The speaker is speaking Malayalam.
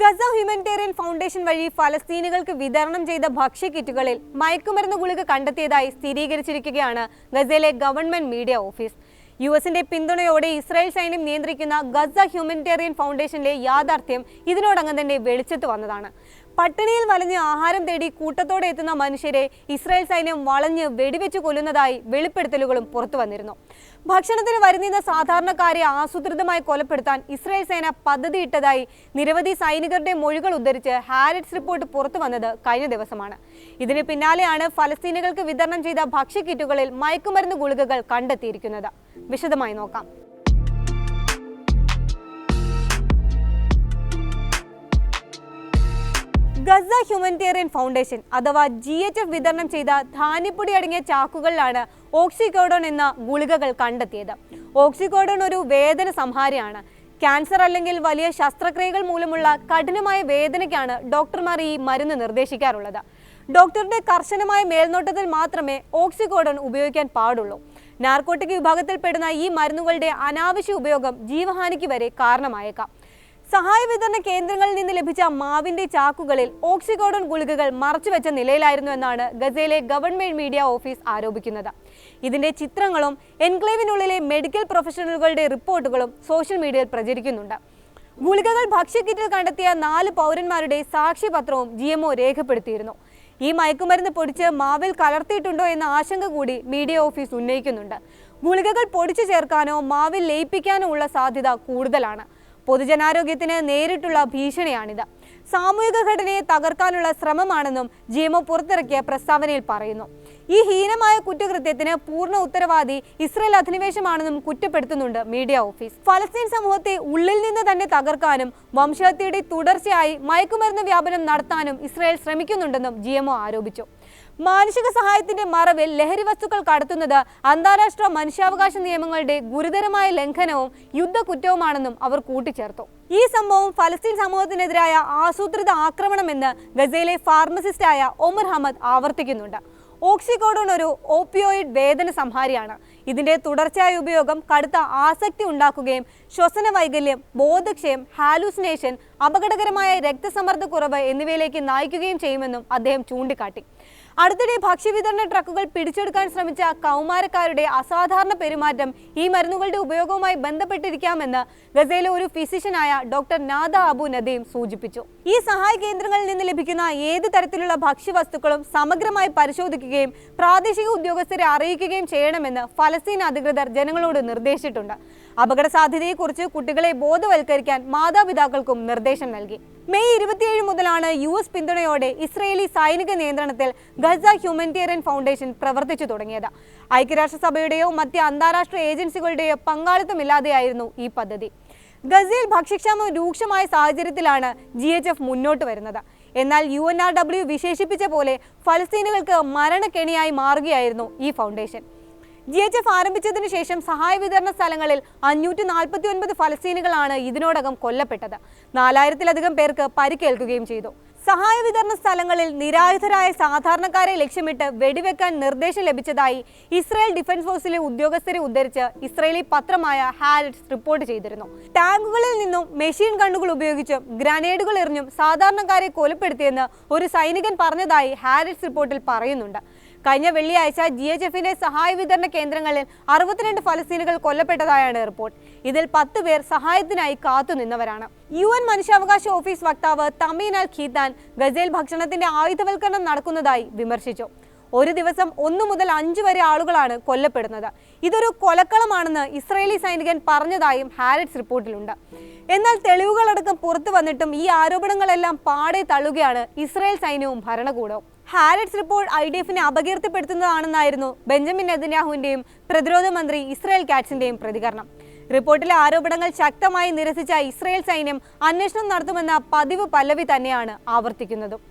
ഗസ ഹ്യൂമനിറ്റേറിയൻ ഫൗണ്ടേഷൻ വഴി ഫലസ്തീനുകൾക്ക് വിതരണം ചെയ്ത ഭക്ഷ്യക്കിറ്റുകളിൽ മയക്കുമരുന്ന് ഗുളിക കണ്ടെത്തിയതായി സ്ഥിരീകരിച്ചിരിക്കുകയാണ് ഗസയിലെ ഗവൺമെന്റ് മീഡിയ ഓഫീസ്. യു എസിന്റെ പിന്തുണയോടെ ഇസ്രായേൽ സൈന്യം നിയന്ത്രിക്കുന്ന ഗസ ഹ്യൂമനിറ്റേറിയൻ ഫൗണ്ടേഷനിലെ യാഥാർത്ഥ്യം ഇതിനോടകം തന്നെ വെളിച്ചത്ത് വന്നതാണ്. പട്ടിണിയിൽ വലഞ്ഞ് ആഹാരം തേടി കൂട്ടത്തോടെ എത്തുന്ന മനുഷ്യരെ ഇസ്രായേൽ സൈന്യം വളഞ്ഞ് വെടിവെച്ച് കൊല്ലുന്നതായി വെളിപ്പെടുത്തലുകളും പുറത്തു വന്നിരുന്നു. ഭക്ഷണത്തിന് വരുന്നിരുന്ന സാധാരണക്കാരെ ആസൂത്രിതമായി കൊലപ്പെടുത്താൻ ഇസ്രായേൽ സേന പദ്ധതിയിട്ടതായി നിരവധി സൈനികരുടെ മൊഴികൾ ഉദ്ധരിച്ച് ഹാരിറ്റ്സ് റിപ്പോർട്ട് പുറത്തു വന്നത് കഴിഞ്ഞ ദിവസമാണ്. ഇതിന് പിന്നാലെയാണ് ഫലസ്തീനികൾക്ക് വിതരണം ചെയ്ത ഭക്ഷ്യക്കിറ്റുകളിൽ മയക്കുമരുന്ന് ഗുളികകൾ കണ്ടെത്തിയിരിക്കുന്നത്. വിശദമായി നോക്കാം. ഗസ ഹ്യൂമനിറ്റേറിയൻ ഫൗണ്ടേഷൻ അഥവാ ജി എച്ച് എഫ് വിതരണം ചെയ്ത ധാന്യപ്പൊടി അടങ്ങിയ ചാക്കുകളിലാണ് ഓക്സിക്കോഡോൺ എന്ന ഗുളികകൾ കണ്ടെത്തിയത്. ഓക്സിക്കോഡോൺ ഒരു വേദന സംഹാരിയാണ്. ക്യാൻസർ അല്ലെങ്കിൽ വലിയ ശസ്ത്രക്രിയകൾ മൂലമുള്ള കഠിനമായ വേദനയ്ക്കാണ് ഡോക്ടർമാർ ഈ മരുന്ന് നിർദ്ദേശിക്കാറുള്ളത്. ഡോക്ടറുടെ കർശനമായ മേൽനോട്ടത്തിൽ മാത്രമേ ഓക്സിക്കോഡോൺ ഉപയോഗിക്കാൻ പാടുള്ളൂ. നാർക്കോട്ടിക് വിഭാഗത്തിൽപ്പെടുന്ന ഈ മരുന്നുകളുടെ അനാവശ്യ ഉപയോഗം ജീവഹാനിക്ക് വരെ കാരണമായേക്കാം. സഹായ വിതരണ കേന്ദ്രങ്ങളിൽ നിന്ന് ലഭിച്ച മാവിന്റെ ചാക്കുകളിൽ ഓക്സിഗോഡോൺ ഗുളികകൾ മറച്ചുവെച്ച നിലയിലായിരുന്നു എന്നാണ് ഗസയിലെ ഗവൺമെന്റ് മീഡിയ ഓഫീസ് ആരോപിക്കുന്നത്. ഇതിന്റെ ചിത്രങ്ങളും എൻക്ലേവിനുള്ളിലെ മെഡിക്കൽ പ്രൊഫഷണലുകളുടെ റിപ്പോർട്ടുകളും സോഷ്യൽ മീഡിയയിൽ പ്രചരിക്കുന്നുണ്ട്. ഗുളികകൾ ഭക്ഷ്യക്കിറ്റിൽ കണ്ടെത്തിയ നാല് പൗരന്മാരുടെ സാക്ഷ്യപത്രവും ജി എംഒ രേഖപ്പെടുത്തിയിരുന്നു. ഈ മയക്കുമരുന്ന് പൊടിച്ച് മാവിൽ കലർത്തിയിട്ടുണ്ടോ എന്ന ആശങ്ക കൂടി മീഡിയ ഓഫീസ് ഉന്നയിക്കുന്നുണ്ട്. ഗുളികകൾ പൊടിച്ചു ചേർക്കാനോ മാവിൽ ലയിപ്പിക്കാനോ ഉള്ള സാധ്യത കൂടുതലാണ്. പൊതുജനാരോഗ്യത്തിന് നേരിട്ടുള്ള ഭീഷണിയാണിത്. സാമൂഹിക ഘടനയെ തകർക്കാനുള്ള ശ്രമമാണെന്നും ജിയമോ പുറത്തിറക്കിയ പ്രസ്താവനയിൽ പറയുന്നു. ഈ ഹീനമായ കുറ്റകൃത്യത്തിന് പൂർണ ഉത്തരവാദി ഇസ്രയേൽ അധിനിവേശമാണെന്നും കുറ്റപ്പെടുത്തുന്നുണ്ട് മീഡിയ ഓഫീസ്. ഫലസ്തീൻ സമൂഹത്തെ ഉള്ളിൽ നിന്ന് തന്നെ തകർക്കാനും വംശഹത്യയുടെ തുടർച്ചയായി മയക്കുമരുന്ന് വ്യാപനം നടത്താനും ഇസ്രയേൽ ശ്രമിക്കുന്നുണ്ടെന്നും ജി ആരോപിച്ചു. മാനുഷിക സഹായത്തിന്റെ മറവിൽ ലഹരി വസ്തുക്കൾ കടത്തുന്നത് അന്താരാഷ്ട്ര മനുഷ്യാവകാശ നിയമങ്ങളുടെ ഗുരുതരമായ ലംഘനവും യുദ്ധകുറ്റവുമാണെന്നും അവർ കൂട്ടിച്ചേർത്തു. ഈ സംഭവം ഫലസ്തീൻ സമൂഹത്തിനെതിരായ ആസൂത്രിത ആക്രമണമെന്ന് ഗസയിലെ ഫാർമസിസ്റ്റായ ഒമർ ഹമദ് ആവർത്തിക്കുന്നുണ്ട്. ഓക്സിക്കോഡോൺ ഒരു ഓപ്പിയോയിഡ് വേദന സംഹാരിയാണ്. ഇതിന്റെ തുടർച്ചയായ ഉപയോഗം കടുത്ത ആസക്തി ഉണ്ടാക്കുകയും ശ്വസന വൈകല്യം ബോധക്ഷയം ഹാലൂസിനേഷൻ അപകടകരമായ രക്തസമ്മർദ്ദക്കുറവ് എന്നിവയിലേക്ക് നയിക്കുകയും ചെയ്യുമെന്നും അദ്ദേഹം ചൂണ്ടിക്കാട്ടി. അടുത്തിടെ ഭക്ഷ്യവിതരണ ട്രക്കുകൾ പിടിച്ചെടുക്കാൻ ശ്രമിച്ച കൗമാരക്കാരുടെ അസാധാരണ പെരുമാറ്റം ഈ മരുന്നുകളുടെ ഉപയോഗവുമായി ബന്ധപ്പെട്ടിരിക്കാമെന്ന് ഗസയിലെ ഒരു ഫിസിഷ്യനായ ഡോക്ടർ നാദ അബു നദീം സൂചിപ്പിച്ചു. ഈ സഹായ കേന്ദ്രങ്ങളിൽ നിന്ന് ലഭിക്കുന്ന ഏത് തരത്തിലുള്ള ഭക്ഷ്യവസ്തുക്കളും സമഗ്രമായി പരിശോധിക്കുകയും പ്രാദേശിക ഉദ്യോഗസ്ഥരെ അറിയിക്കുകയും ചെയ്യണമെന്ന് ഫലസ്തീൻ അധികൃതർ ജനങ്ങളോട് നിർദ്ദേശിച്ചിട്ടുണ്ട്. അപകട സാധ്യതയെക്കുറിച്ച് കുട്ടികളെ ബോധവൽക്കരിക്കാൻ മാതാപിതാക്കൾക്കും നിർദ്ദേശം നൽകി. മെയ് ഇരുപത്തിയേഴ് മുതലാണ് യു എസ് പിന്തുണയോടെ ഇസ്രയേലി സൈനിക നിയന്ത്രണത്തിൽ ഗസ ഹ്യൂമനിറ്റേറിയൻ ഫൗണ്ടേഷൻ പ്രവർത്തിച്ചു തുടങ്ങിയത്. ഐക്യരാഷ്ട്രസഭയുടെയോ മറ്റ് അന്താരാഷ്ട്ര ഏജൻസികളുടെയോ പങ്കാളിത്തമില്ലാതെയായിരുന്നു ഈ പദ്ധതി. ഗസയിൽ ഭക്ഷ്യക്ഷാമം രൂക്ഷമായ സാഹചര്യത്തിലാണ് ജി എച്ച് എഫ് മുന്നോട്ട് വരുന്നത്. എന്നാൽ യു എൻ ആർ ഡബ്ല്യു വിശേഷിപ്പിച്ച പോലെ ഫലസ്തീനുകൾക്ക് മരണക്കെണിയായി മാറുകയായിരുന്നു ഈ ഫൗണ്ടേഷൻ. ജി എച്ച് എഫ് ആരംഭിച്ചതിനു ശേഷം സഹായ വിതരണ സ്ഥലങ്ങളിൽ അഞ്ഞൂറ്റി നാൽപ്പത്തി ഒൻപത് ഫലസ്തീനുകളാണ് ഇതിനോടകം കൊല്ലപ്പെട്ടത്. നാലായിരത്തിലധികം പേർക്ക് പരിക്കേൽക്കുകയും ചെയ്തു. സഹായ വിതരണ സ്ഥലങ്ങളിൽ നിരായുധരായ സാധാരണക്കാരെ ലക്ഷ്യമിട്ട് വെടിവെക്കാൻ നിർദ്ദേശം ലഭിച്ചതായി ഇസ്രായേൽ ഡിഫൻസ് ഫോഴ്സിലെ ഉദ്യോഗസ്ഥരെ ഉദ്ധരിച്ച് ഇസ്രായേലി പത്രമായ ഹാരിറ്റ്സ് റിപ്പോർട്ട് ചെയ്തിരുന്നു. ടാങ്കുകളിൽ നിന്നും മെഷീൻ ഗണ്ണുകൾ ഉപയോഗിച്ചും ഗ്രനേഡുകൾ എറിഞ്ഞും സാധാരണക്കാരെ കൊലപ്പെടുത്തിയെന്ന് ഒരു സൈനികൻ പറഞ്ഞതായി ഹാരിറ്റ്സ് റിപ്പോർട്ടിൽ പറയുന്നുണ്ട്. കഴിഞ്ഞ വെള്ളിയാഴ്ച ജി എച്ച് എഫിന്റെ സഹായ വിതരണ കേന്ദ്രങ്ങളിൽ അറുപത്തിരണ്ട് ഫലസ്തീനുകൾ കൊല്ലപ്പെട്ടതായാണ് റിപ്പോർട്ട്. ഇതിൽ പത്ത് പേർ സഹായത്തിനായി കാത്തുനിന്നവരാണ് യു എൻ മനുഷ്യാവകാശ ഓഫീസ് വക്താവ് തമീൻ അൽ ഖീത്താൻ ഗസേൽ ഭക്ഷണത്തിന്റെ ആയുധവൽക്കരണം നടക്കുന്നതായി വിമർശിച്ചു. ഒരു ദിവസം ഒന്നു മുതൽ അഞ്ചു വരെ ആളുകളാണ് കൊല്ലപ്പെടുന്നത്. ഇതൊരു കൊലക്കളമാണെന്ന് ഇസ്രയേലി സൈനികൻ പറഞ്ഞതായും ഹാരിറ്റ്സ് റിപ്പോർട്ടിലുണ്ട്. എന്നാൽ തെളിവുകളടക്കം പുറത്തു വന്നിട്ടും ഈ ആരോപണങ്ങളെല്ലാം പാടെ തള്ളുകയാണ് ഇസ്രയേൽ സൈന്യവും ഭരണകൂടവും. ഹാരിറ്റ്സ് റിപ്പോർട്ട് ഐ ഡി എഫിനെ അപകീർത്തിപ്പെടുത്തുന്നതാണെന്നായിരുന്നു ബെഞ്ചമിൻ നെതന്യാഹുവിന്റെയും പ്രതിരോധ മന്ത്രി ഇസ്രായേൽ കാറ്റ്സിന്റെയും പ്രതികരണം. റിപ്പോർട്ടിലെ ആരോപണങ്ങൾ ശക്തമായി നിരസിച്ച ഇസ്രായേൽ സൈന്യം അന്വേഷണം നടത്തുമെന്ന പതിവ് പല്ലവി തന്നെയാണ് ആവർത്തിക്കുന്നതും.